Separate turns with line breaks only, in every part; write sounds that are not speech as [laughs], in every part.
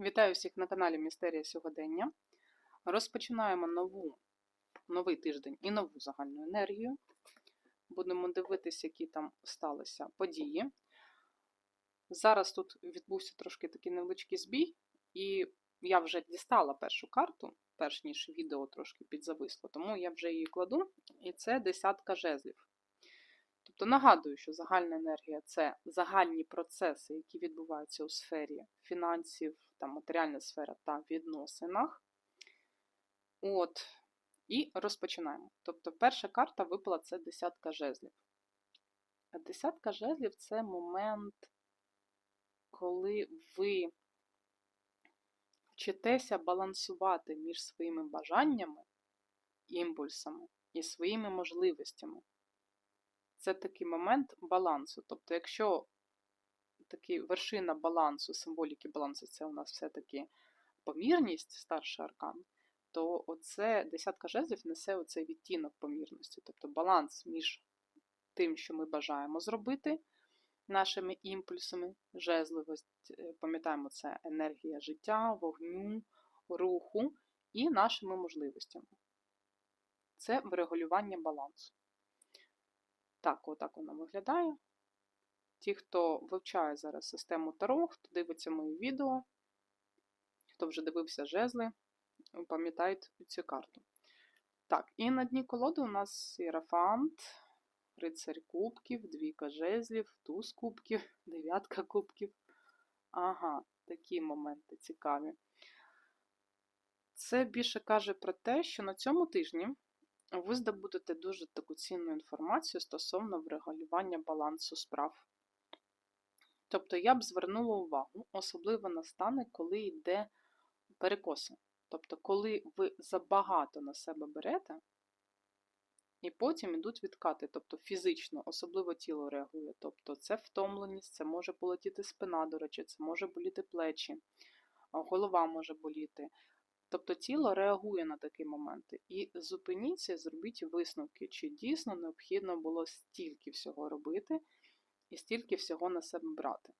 Вітаю всіх на каналі Містерія Сьогодення. Розпочинаємо нову, новий тиждень і нову загальну енергію. Будемо дивитися, які там сталися події. Зараз тут відбувся трошки такий невеличкий збій, і я вже дістала першу карту, перш ніж відео трошки підзависло, тому я вже її кладу, і це десятка жезлів. Тобто нагадую, що загальна енергія це загальні процеси, які відбуваються у сфері фінансів, там, матеріальна сфера та відносинах. От. І розпочинаємо. Тобто, перша карта випала це десятка жезлів. А десятка жезлів це момент, коли ви вчитеся балансувати між своїми бажаннями, імпульсами і своїми можливостями це такий момент балансу. Тобто, якщо такий вершина балансу, символіки балансу, це у нас все-таки помірність, старший аркан, то оце десятка жезлів несе оцей відтінок помірності, тобто баланс між тим, що ми бажаємо зробити нашими імпульсами, жезливість, е, пам'ятаємо, це енергія життя, вогню, руху і нашими можливостями. Це врегулювання балансу. Так, отак воно виглядає. Ті, хто вивчає зараз систему Таро, хто дивиться мої відео, хто вже дивився жезли, пам'ятають цю карту. Так, і на дні колоди у нас Єрафант, рицарь кубків, двійка жезлів, туз кубків, [laughs] дев'ятка кубків. Ага, такі моменти цікаві. Це більше каже про те, що на цьому тижні ви здобудете дуже таку цінну інформацію стосовно врегулювання балансу справ. Тобто я б звернула увагу, особливо на стани, коли йде перекоси. Тобто, коли ви забагато на себе берете, і потім йдуть відкати, тобто фізично, особливо тіло реагує. Тобто це втомленість, це може полетіти спина, до речі, це може боліти плечі, голова може боліти. Тобто тіло реагує на такі моменти. І зупиніться, зробіть висновки, чи дійсно необхідно було стільки всього робити і стільки всього на себе брати.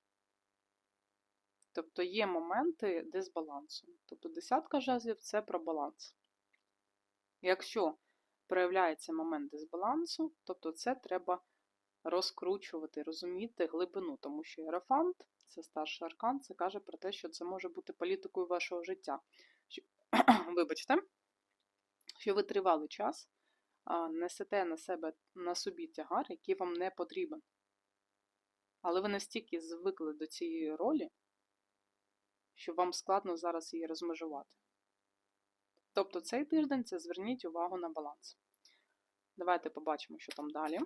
Тобто є моменти дисбалансу. Тобто десятка жезлів це про баланс. Якщо проявляється момент дисбалансу, тобто це треба розкручувати, розуміти глибину, тому що ерафант, це старший аркан, це каже про те, що це може бути політикою вашого життя. [clears throat] вибачте, що ви тривалий час несете на себе на собі тягар, який вам не потрібен. Але ви настільки звикли до цієї ролі, що вам складно зараз її розмежувати. Тобто цей тиждень це зверніть увагу на баланс. Давайте побачимо, що там далі.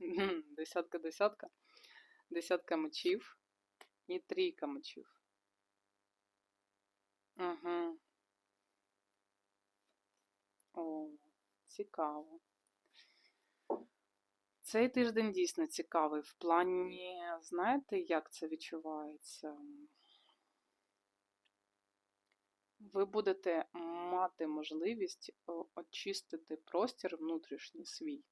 [laughs] Десятка, десятка, десятка мечів і трійка мечів. Угу. О, цікаво. Цей тиждень дійсно цікавий. В плані, знаєте, як це відчувається? Ви будете мати можливість очистити простір внутрішній свій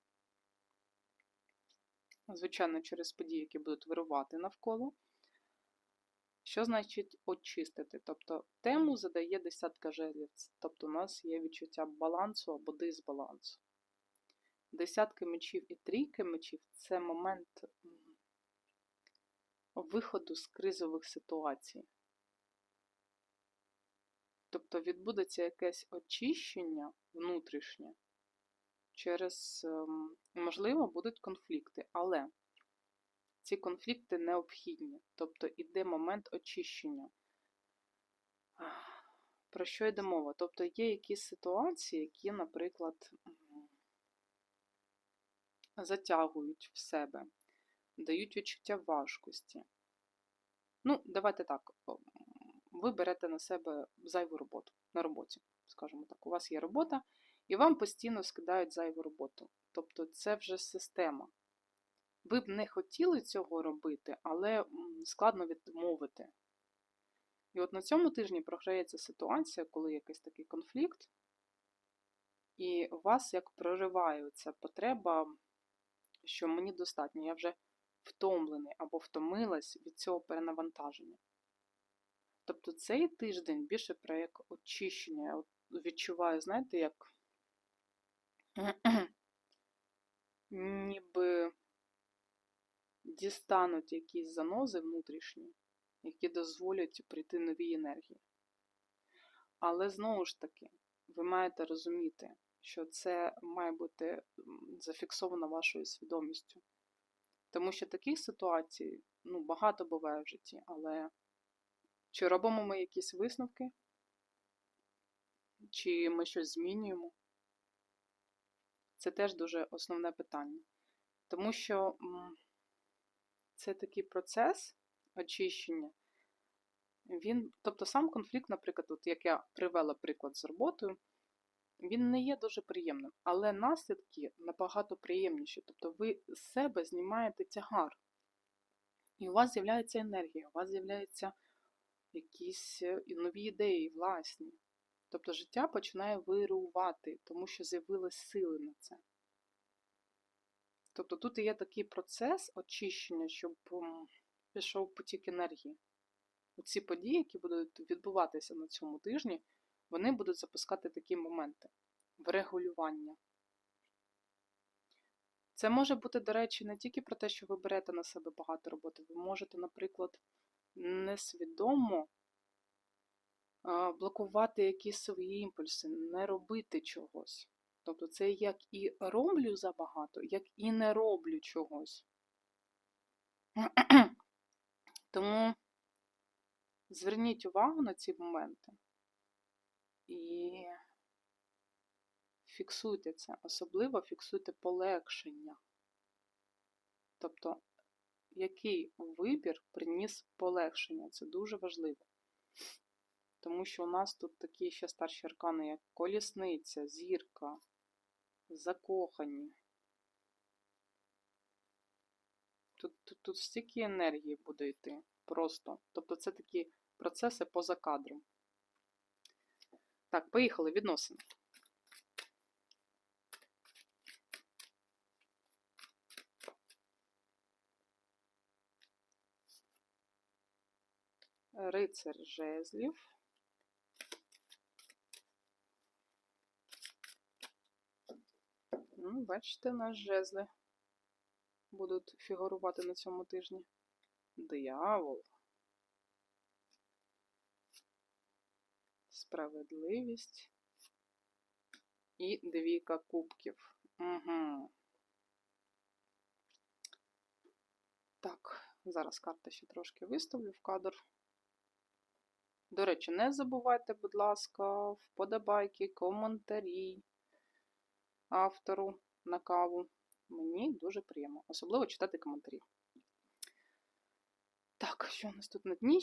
звичайно, через події, які будуть вирувати навколо. Що значить очистити? Тобто тему задає десятка жезлів, тобто у нас є відчуття балансу або дисбалансу. Десятки мечів і трійки мечів це момент виходу з кризових ситуацій. Тобто відбудеться якесь очищення внутрішнє через, ем, можливо, будуть конфлікти, але ці конфлікти необхідні, тобто іде момент очищення. Про що йде мова? Тобто є якісь ситуації, які, наприклад, затягують в себе, дають відчуття важкості. Ну, давайте так, ви берете на себе зайву роботу на роботі, скажімо так, у вас є робота, і вам постійно скидають зайву роботу. Тобто це вже система. Ви б не хотіли цього робити, але складно відмовити. І от на цьому тижні програється ситуація, коли якийсь такий конфлікт, І у вас як прориває ця потреба, що мені достатньо, я вже втомлений або втомилась від цього перенавантаження. Тобто цей тиждень більше про як очищення. Я відчуваю, знаєте, як [clears throat] ніби дістануть якісь занози внутрішні, які дозволять прийти новій енергії. Але знову ж таки, ви маєте розуміти, що це має бути зафіксовано вашою свідомістю. Тому що таких ситуацій ну, багато буває в житті, але чи робимо ми якісь висновки, чи ми щось змінюємо? Це теж дуже основне питання. Тому що це такий процес очищення. Він, тобто сам конфлікт, наприклад, от як я привела приклад з роботою, він не є дуже приємним, але наслідки набагато приємніші. Тобто ви з себе знімаєте тягар, і у вас з'являється енергія, у вас з'являються якісь е, нові ідеї, власні. Тобто життя починає вирувати, тому що з'явились сили на це. Тобто тут є такий процес очищення, щоб пішов потік енергії. Ці події, які будуть відбуватися на цьому тижні, вони будуть запускати такі моменти врегулювання. Це може бути, до речі, не тільки про те, що ви берете на себе багато роботи. Ви можете, наприклад, несвідомо блокувати якісь свої імпульси, не робити чогось. Тобто це як і роблю забагато, як і не роблю чогось. [clears throat] Тому зверніть увагу на ці моменти і фіксуйте це, особливо фіксуйте полегшення. Тобто, який вибір приніс полегшення, це дуже важливо. Тому що у нас тут такі ще старші аркани, як колісниця, зірка, закохані. Тут, тут, тут стільки енергії буде йти. Просто. Тобто це такі процеси поза кадром. Так, поїхали відносини. Рицар жезлів. Ну, Бачите, у жезли будуть фігурувати на цьому тижні. Диявол. Справедливість і двійка кубків. Угу. Так, зараз карти ще трошки виставлю в кадр. До речі, не забувайте, будь ласка, вподобайки, коментарі автору на каву. Мені дуже приємно, особливо читати коментарі. Так, що у нас тут на дні?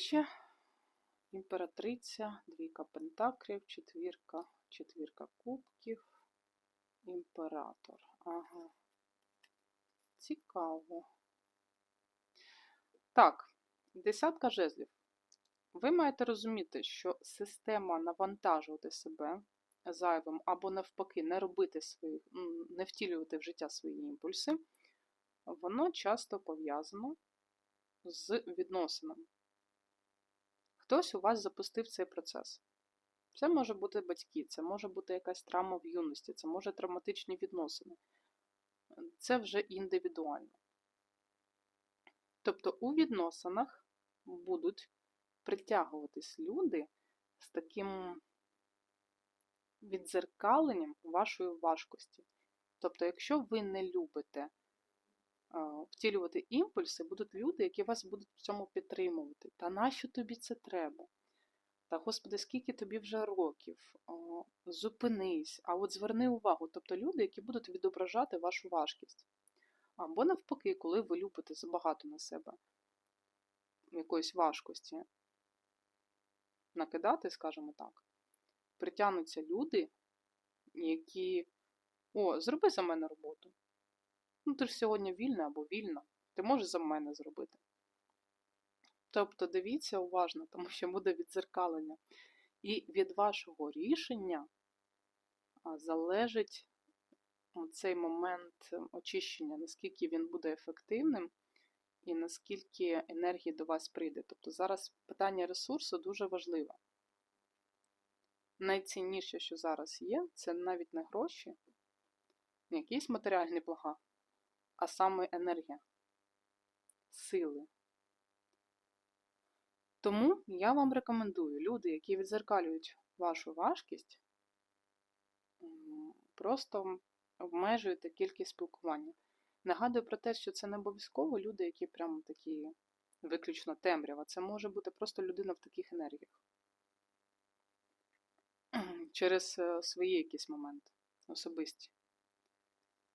Імператриця, двійка пентаклів, четвірка, четвірка кубків, імператор. Ага. Цікаво. Так, десятка жезлів. Ви маєте розуміти, що система навантажувати себе зайвим, або навпаки, не робити свої, не втілювати в життя свої імпульси, воно часто пов'язано з відносинами. Хтось у вас запустив цей процес. Це може бути батьки, це може бути якась травма в юності, це може травматичні відносини. Це вже індивідуально. Тобто у відносинах будуть притягуватись люди з таким віддзеркаленням вашої важкості. Тобто, якщо ви не любите втілювати імпульси, будуть люди, які вас будуть в цьому підтримувати. Та нащо тобі це треба? Та, Господи, скільки тобі вже років? Зупинись, а от зверни увагу. Тобто люди, які будуть відображати вашу важкість. Або навпаки, коли ви любите забагато на себе якоїсь важкості накидати, скажімо так, притягнуться люди, які. О, зроби за мене роботу. Ну, ти ж сьогодні вільна або вільна, ти можеш за мене зробити. Тобто дивіться уважно, тому що буде відзеркалення. І від вашого рішення залежить цей момент очищення, наскільки він буде ефективним і наскільки енергії до вас прийде. Тобто зараз питання ресурсу дуже важливе. Найцінніше, що зараз є, це навіть не гроші, не якісь матеріальні блага, а саме енергія, сили. Тому я вам рекомендую люди, які відзеркалюють вашу важкість, просто обмежуйте кількість спілкування. Нагадую про те, що це не обов'язково люди, які прямо такі виключно темрява. Це може бути просто людина в таких енергіях. Через е, свої якісь моменти особисті.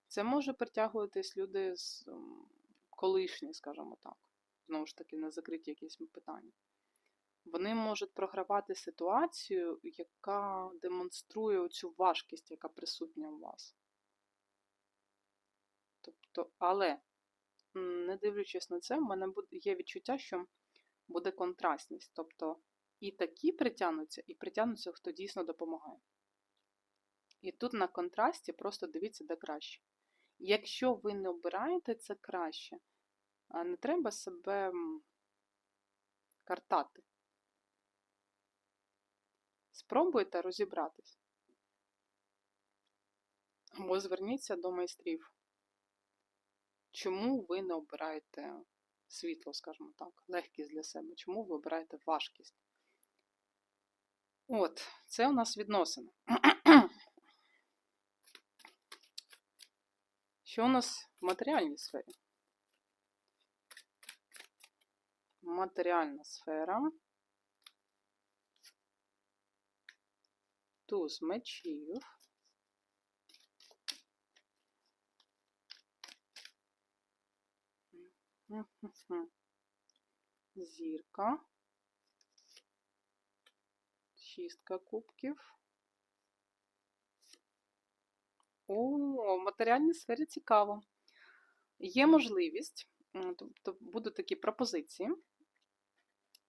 Це може притягуватись люди з колишні, скажімо так. Знову ж таки, на закриті якісь питання. Вони можуть програвати ситуацію, яка демонструє цю важкість, яка присутня у вас. Тобто, але, не дивлячись на це, в мене є відчуття, що буде контрастність. Тобто і такі притягнуться, і притягнуться, хто дійсно допомагає. І тут на контрасті просто дивіться, де краще. Якщо ви не обираєте це краще, не треба себе картати. Спробуйте розібратись. Або зверніться до майстрів. Чому ви не обираєте світло, скажімо так, легкість для себе? Чому ви обираєте важкість? От, це у нас відносини. Що у нас в матеріальній сфері? Матеріальна сфера. Туз мечів. Зірка. Шістка кубків. В матеріальній сфері цікаво. Є можливість, тобто будуть такі пропозиції,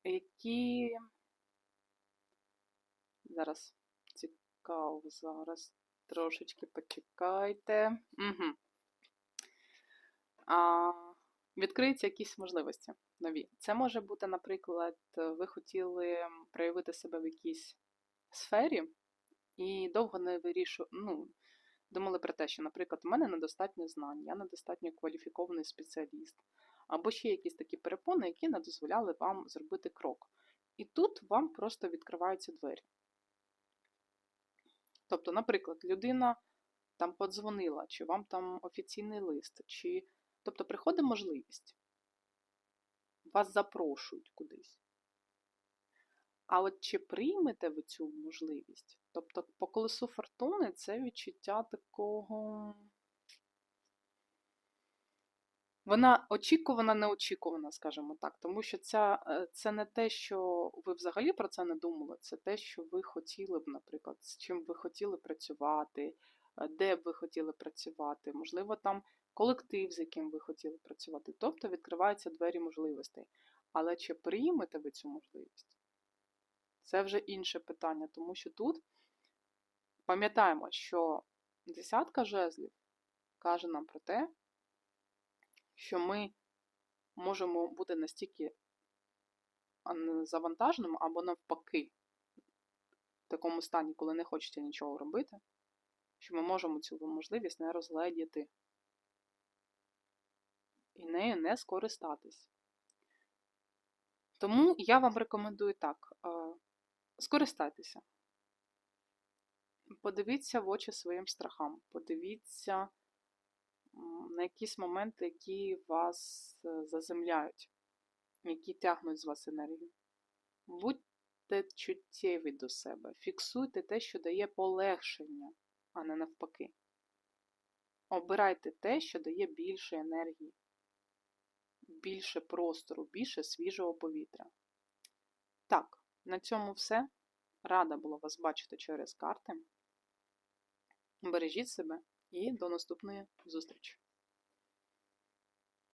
які зараз цікаво, зараз трошечки почекайте. Угу. А, Відкриються якісь можливості нові. Це може бути, наприклад, ви хотіли проявити себе в якійсь сфері і довго не вирішу, ну, думали про те, що, наприклад, у мене недостатньо знань, я недостатньо кваліфікований спеціаліст, або ще якісь такі перепони, які не дозволяли вам зробити крок. І тут вам просто відкриваються двері. Тобто, наприклад, людина там подзвонила, чи вам там офіційний лист, чи. Тобто приходить можливість. Вас запрошують кудись. А от чи приймете ви цю можливість? Тобто, по колесу фортуни це відчуття такого. Вона очікувана, неочікувана, скажімо так, тому що ця, е, це не те, що ви взагалі про це не думали, це те, що ви хотіли б, наприклад, з чим ви хотіли працювати, е, де б ви хотіли працювати, можливо, там колектив, з яким ви хотіли працювати. Тобто відкриваються двері можливостей. Але чи приймете ви цю можливість? Це вже інше питання, тому що тут пам'ятаємо, що десятка жезлів каже нам про те, що ми можемо бути настільки завантаженими або навпаки, в такому стані, коли не хочеться нічого робити, що ми можемо цю можливість не розгледіти і нею не скористатись. Тому я вам рекомендую так: скористайтеся. Подивіться в очі своїм страхам, подивіться на якісь моменти, які вас е, заземляють, які тягнуть з вас енергію. Будьте чуттєві до себе, фіксуйте те, що дає полегшення, а не навпаки. Обирайте те, що дає більше енергії, більше простору, більше свіжого повітря. Так, на цьому все. Рада була вас бачити через карти. Бережіть себе і до наступної зустрічі!